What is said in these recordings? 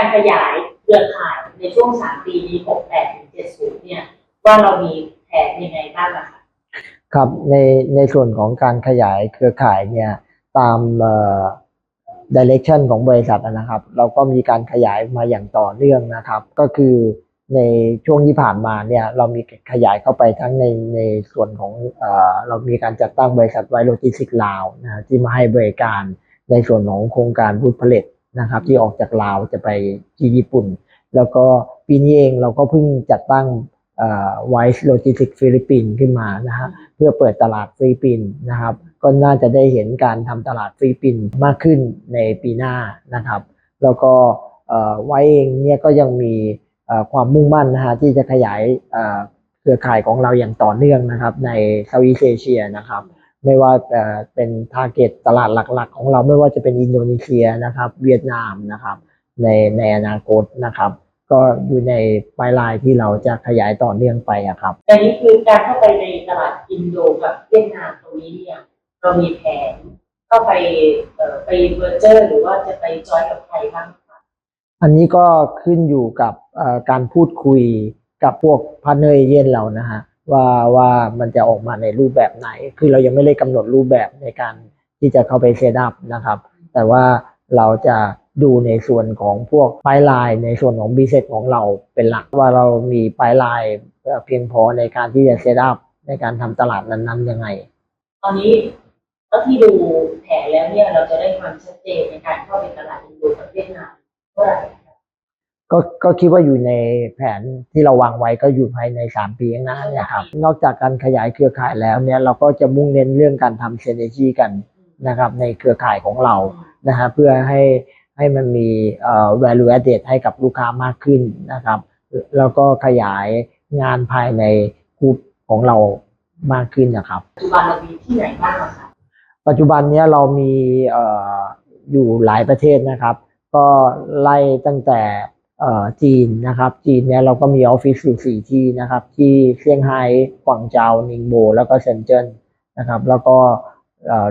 การขยายเครือข่ายในช่วงสามปีนี้หกแปดถึงเจ็ดศูนย์เนี่ย ว่าเรามีแผนยังไงบ้างอะคะครับในในส่วนของการขยายเครือข่ายเนี่ยตามเอ่อ direction ของบริษัทนะครับ เราก็มีการขยายมาอย่างต่อเนื่องนะครับ ก็คือในช่วงที่ผ่านมาเนี่ยเรามีขยายเข้าไปทั้งในในส่วนของเอ่อเรามีการจัดตั้งบริษัทไวโรจิสติกลาวนะที่มาให้บริการในส่วนของโครงการบูธผลิต นะครับ ที่ออกจากลาวจะไปที่ญี่ปุ่น แล้วก็ปีนี้เองเราก็เพิ่งจัดตั้งไวซ์โลจิสติกฟิลิปปินส์ขึ้นมานะฮะเพื่อเปิดตลาดฟิลิปปินส์นะครับ ก็น่าจะได้เห็นการทำตลาดฟิลิปปินส์มากขึ้นในปีหน้านะครับ แล้วก็ไวเองเนี่ยก็ยังมีความมุ่งมั่นนะฮะที่จะขยายเอ่อเครือข่ายของเราอย่างต่อเนื่องนะครับในเซาท์อีสเอเชียนะครับ ไม่ว่าเอ่อเป็นทาร์เก็ตตลาดหลัก ๆ ของเราไม่ว่าจะเป็นอินโดนีเซียนะครับ เวียดนามนะครับ ในในอนาคตนะครับ ก็อยู่ในปลายลายที่เราจะขยายต่อเนื่องไปอะครับแต่นี้คือการเข้าไปในตลาดอินโดกับเวียดนามตรงนี้เนี่ยเรามีแผนเข้าไปเอ่อไปเวอร์เจอร์หรือว่าจะไปจอยกับใครบ้างคะอันนี้ก็ขึ้นอยู่กับเอ่อการพูดคุยกับพวกพาร์เนอร์เยนเรานะฮะ ว่าว่ามันจะออกมาในรูปแบบไหน คือเรายังไม่ได้กำหนดรูปแบบในการที่จะเข้าไปเซตอัพนะครับ แต่ว่าเราจะดูในส่วนของพวกปลายไลน์ในส่วนของบีเซตของเราเป็นหลักว่าเรามีปลายไลน์เพียงพอในการที่จะเซตอัพในการทำตลาดนั้นๆยังไง ตอนนี้เท่าที่ดูแผนแล้วเนี่ยเราจะได้ความชัดเจนในการเข้าไปตลาดอินโดกับเวียดนามเมื่อไหร่ ก็ก็คิดว่าอยู่ในแผนที่เราวางไว้ก็อยู่ภายใน 3 ปีข้างหน้าเนี่ยครับ นอกจากการขยายเครือข่ายแล้วเนี่ยเราก็จะมุ่งเน้นเรื่องการทำเซนเนจีกันนะครับในเครือข่ายของเรานะฮะเพื่อให้ให้มันมีเอ่อ value added ให้กับลูกค้ามากขึ้นนะครับ แล้วก็ขยายงานภายในกลุ่มของเรามากขึ้นนะครับปัจจุบันเรามีที่ไหนบ้างอะคะปัจจุบันเนี้ยเรามีเอ่ออยู่หลายประเทศนะครับ ก็ไล่ตั้งแต่เอ่อ จีนนะครับ จีนเนี้ยเราก็มีออฟฟิศอยู่สี่ที่นะครับ ที่เซี่ยงไฮ้กวางเจานิงโบ แล้วก็เซินเจิ้นนะครับ แล้วก็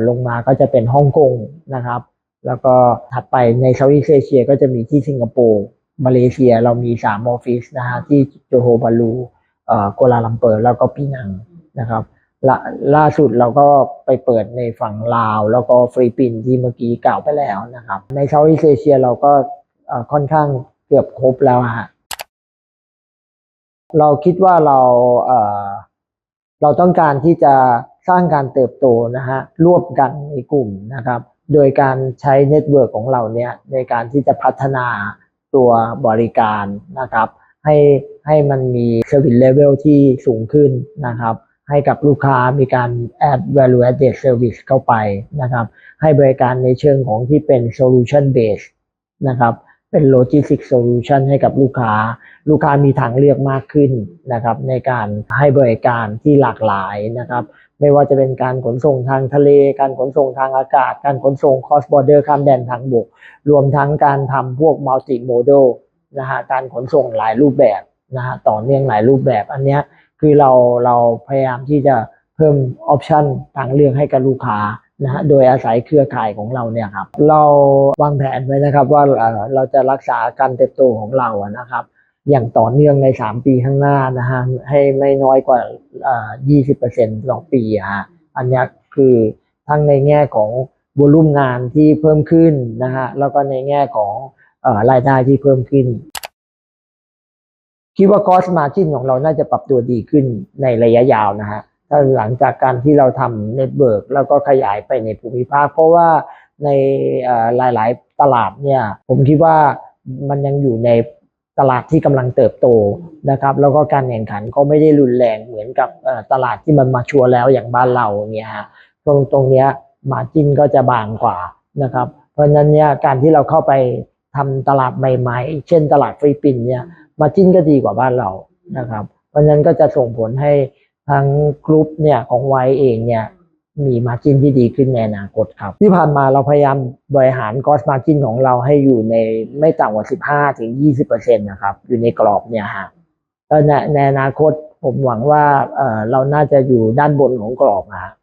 ลงมาก็จะเป็นฮ่องกงนะครับ แล้วก็ถัดไปในเซาท์อีสเอเชีย ก็จะมีที่สิงคโปร์มาเลเซียเรามีสามออฟฟิศนะฮะที่โจโฮบาลูเอ่อกัวลาลัมเปอร์ แล้วก็ปีนังนะครับลล่าสุดเราก็ไปเปิดในฝั่งลาว แล้วก็ฟิลิปปินส์ที่เมื่อกี้กล่าวไปแล้วนะครับ ในเซาท์อีสเอเชียเราก็ค่อนข้าง เกือบครบแล้วฮะเราคิดว่าเราเอ่อเราต้องการที่จะสร้างการเติบโตนะฮะร่วมกันในกลุ่มนะครับ โดยการใช้เน็ตเวิร์กของเราเนี่ยในการที่จะพัฒนาตัวบริการนะครับ ให้ให้มันมี service level ที่สูงขึ้นนะครับ ให้กับลูกค้ามีการ add value added service เข้าไปนะครับ ให้บริการในเชิงของที่เป็น solution based นะครับ เป็น logistic solution ให้กับลูกค้า ลูกค้ามีทางเลือกมากขึ้นนะครับ ในการให้บริการที่หลากหลายนะครับ ไม่ว่าจะเป็นการขนส่งทางทะเล การขนส่งทางอากาศ การขนส่ง cross border ข้ามแดนทางบก รวมทั้งการทำพวก multi modal นะฮะการขนส่งหลายรูปแบบนะฮะต่อเนื่องหลายรูปแบบ อันนี้คือเราเราพยายามที่จะเพิ่มออปชันทางเลือกให้กับลูกค้า นะฮะโดยอาศัยเครือข่ายของเราเนี่ยครับ เราวางแผนไว้นะครับว่าเอ่อเราจะรักษาการเติบโตของเราอะนะครับ อย่างต่อเนื่องใน 3 ปีข้างหน้านะฮะให้ไม่น้อยกว่าเอ่อ20%ต่อปีอะฮะอันนี้คือทั้งในแง่ของวอลุ่มงานที่เพิ่มขึ้นนะฮะแล้วก็ในแง่ของเอ่อรายได้ที่เพิ่มขึ้น คิดว่า cost margin ของเราน่าจะปรับตัวดีขึ้นในระยะยาวนะฮะ ถ้าหลังจากการที่เราทำเน็ตเบิร์กแล้วก็ขยายไปในภูมิภาค เพราะว่าในหลายๆตลาดเนี่ยผมคิดว่ามันยังอยู่ในตลาดที่กำลังเติบโตนะครับ แล้วก็การแข่งขันก็ไม่ได้รุนแรงเหมือนกับตลาดที่มันมาชัวร์แล้วอย่างบ้านเราเนี่ยฮะตรงตรงเนี้ยมาจินก็จะบางกว่านะครับ เพราะฉะนั้นเนี่ยการที่เราเข้าไปทำตลาดใหม่ๆ เช่นตลาดฟิลิปปินส์เนี่ยมาจินก็ดีกว่าบ้านเรานะครับ เพราะฉะนั้นก็จะส่งผลให้ ทั้งกรุ๊ปเนี่ยของไวเองเนี่ยมีมาจินที่ดีขึ้นในอนาคตครับ ที่ผ่านมาเราพยายามบริหารกอสมาจินของเราให้อยู่ในไม่ต่ำกว่า 15 ถึง 20%นะครับ อยู่ในกรอบเนี่ยฮะก็ในในอนาคตผมหวังว่าเอ่อเราน่าจะอยู่ด้านบนของกรอบนะฮะ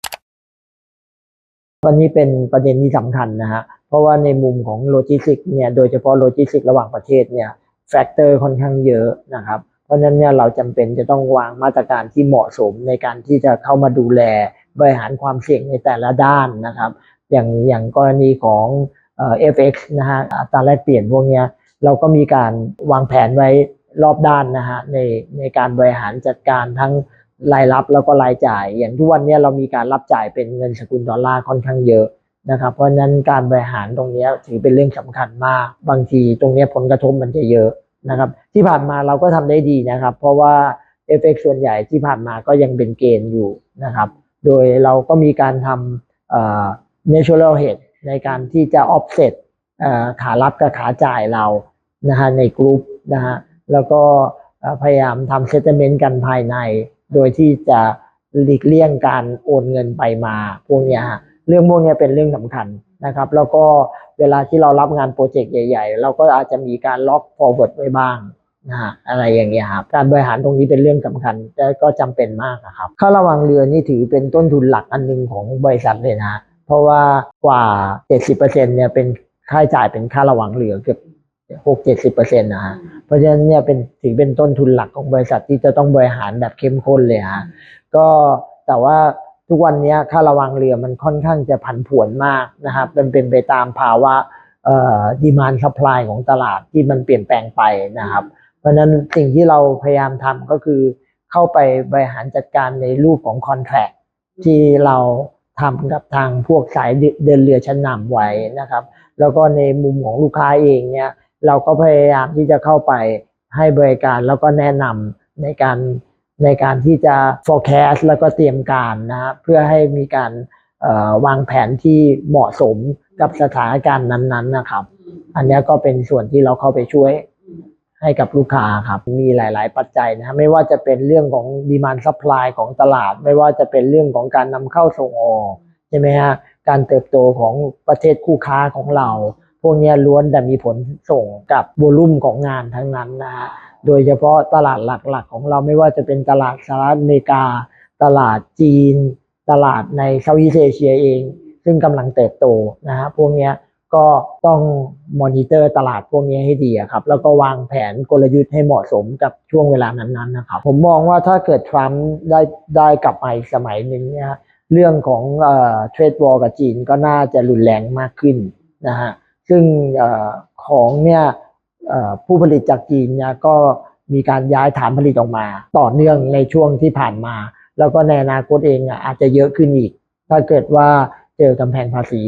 วันนี้เป็นประเด็นที่สำคัญนะฮะเพราะว่าในมุมของโลจิสติกเนี่ยโดยเฉพาะโลจิสติกระหว่างประเทศเนี่ยแฟกเตอร์ค่อนข้างเยอะนะครับ เพราะฉะนั้นเนี่ยเราจำเป็นจะต้องวางมาตรการที่เหมาะสมในการที่จะเข้ามาดูแลบริหารความเสี่ยงในแต่ละด้านนะครับ อย่างอย่างกรณีของเอ่อ FX นะฮะอัตราแลกเปลี่ยนพวกเนี้ยเราก็มีการวางแผนไว้รอบด้านนะฮะในในการบริหารจัดการทั้งรายรับแล้วก็รายจ่าย อย่างทุกวันเนี้ยเรามีการรับจ่ายเป็นเงินสกุลดอลลาร์ค่อนข้างเยอะนะครับ เพราะฉะนั้นการบริหารตรงเนี้ยถือเป็นเรื่องสำคัญมาก บางทีตรงเนี้ยผลกระทบมันจะเยอะ นะครับที่ผ่านมาเราก็ทำได้ดีนะครับ เพราะว่า FX ส่วนใหญ่ที่ผ่านมาก็ยังเป็นเกณฑ์อยู่นะครับ โดยเราก็มีการทำเอ่อ natural hedge ในการที่จะ offset เอ่อขารับกับขาจ่ายเรานะฮะในกลุ่มนะฮะแล้วก็พยายามทำ settlement กันภายใน โดยที่จะหลีกเลี่ยงการโอนเงินไปมาพวกนี้ฮะเรื่องพวกนี้เป็นเรื่องสำคัญนะครับ แล้วก็ เวลาที่เรารับงานโปรเจกต์ใหญ่ ๆ เราก็อาจจะมีการล็อก forward ไว้บ้างนะฮะอะไรอย่างเงี้ยครับการบริหารตรงนี้เป็นเรื่องสำคัญและก็จำเป็นมากอะครับค่าระวังเรือนี่ถือเป็นต้นทุนหลักอันหนึ่งของบริษัทเลยนะฮะเพราะว่ากว่า 70%เนี่ยเป็นค่าใช้จ่ายเป็นค่าระวังเรือเกือบ6 70%นะฮะ เพราะฉะนั้นเนี่ยเป็นถือเป็นต้นทุนหลักของบริษัทที่จะต้องบริหารแบบเข้มข้นเลยฮะ ก็แต่ว่า ทุกวันนี้ค่าระวังเรือมันค่อนข้างจะผันผวนมากนะครับเป็นเป็นไปตามภาวะดีมานซัพพลายของตลาดที่มันเปลี่ยนแปลงไปนะครับ เพราะฉะนั้นสิ่งที่เราพยายามทำก็คือเข้าไปบริหารจัดการในรูปของคอนแท c t ที่เราทำกับทางพวกสายเดินเรือชั้นนำไว้นะครับ แล้วก็ในมุมของลูกค้าเองเนี่ยเราก็พยายามที่จะเข้าไปให้บริการแล้วก็แนะนำในการ ในการที่จะ forecast แล้วก็เตรียมการนะเพื่อให้มีการวางแผนที่เหมาะสมกับสถานการณ์นั้นๆนะครับ อันนี้ก็เป็นส่วนที่เราเข้าไปช่วยให้กับลูกค้าครับ มีหลาย ๆ ปัจจัยนะไม่ว่าจะเป็นเรื่องของดีมานซัพพลายของตลาด ไม่ว่าจะเป็นเรื่องของการนำเข้าส่งออกใช่ไหมฮะการเติบโตของประเทศคู่ค้าของเรา พวกนี้ล้วนแต่มีผลส่งกับวอลุ่มของงานทั้งนั้นนะฮะ โดยเฉพาะตลาดหลักๆ ของเราไม่ว่าจะเป็นตลาดสหรัฐอเมริกา ตลาดจีน ตลาดในเซาท์อีสเอเชียเอง ซึ่งกำลังเติบโตนะฮะพวกนี้ก็ต้องมอนิเตอร์ตลาดพวกนี้ให้ดีครับ แล้วก็วางแผนกลยุทธ์ให้เหมาะสมกับช่วงเวลานั้นๆนะครับ ผมมองว่าถ้าเกิดทรัมป์ได้ได้กลับมาอีกสมัยหนึ่งเนี่ยเรื่องของเอ่อเทรดวอลกับจีนก็น่าจะรุนแรงมากขึ้นนะฮะซึ่งอของเนี่ย ผู้ผลิตจากจีนเนี่ยก็มีการย้ายฐานผลิตออกมา ต่อเนื่องในช่วงที่ผ่านมา แล้วก็ในอนาคตเองอาจจะเยอะขึ้นอีก ถ้าเกิดว่าเจอกำแพงภาษี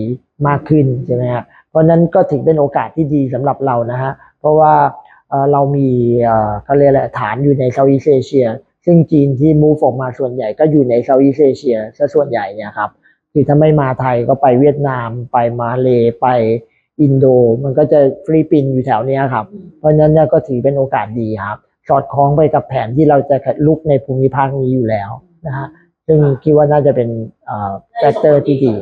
มากขึ้นใช่ไหมฮะเพราะนั้นก็ถือเป็นโอกาสที่ดีสำหรับเรานะฮะเพราะว่าเรามีเอ่อเขาเรียกอะไรฐานอยู่ในเซาท์อีสเอเชียซึ่งจีนที่มูฟออกมาส่วนใหญ่ก็อยู่ในเซาท์อีสเอเชียซะส่วนใหญ่เนี่ยครับคือถ้าไม่มาไทยก็ไปเวียดนามไปมาเลไป อินโด มันก็จะฟิลิปปินส์อยู่แถวเนี้ยครับ เพราะฉะนั้นเนี่ยก็ถือเป็นโอกาสดีครับ สอดคล้องไปกับแผนที่เราจะลุกในภูมิภาคนี้อยู่แล้วนะฮะซึ่งคิดว่าน่าจะเป็นแฟกเตอร์ที่ดี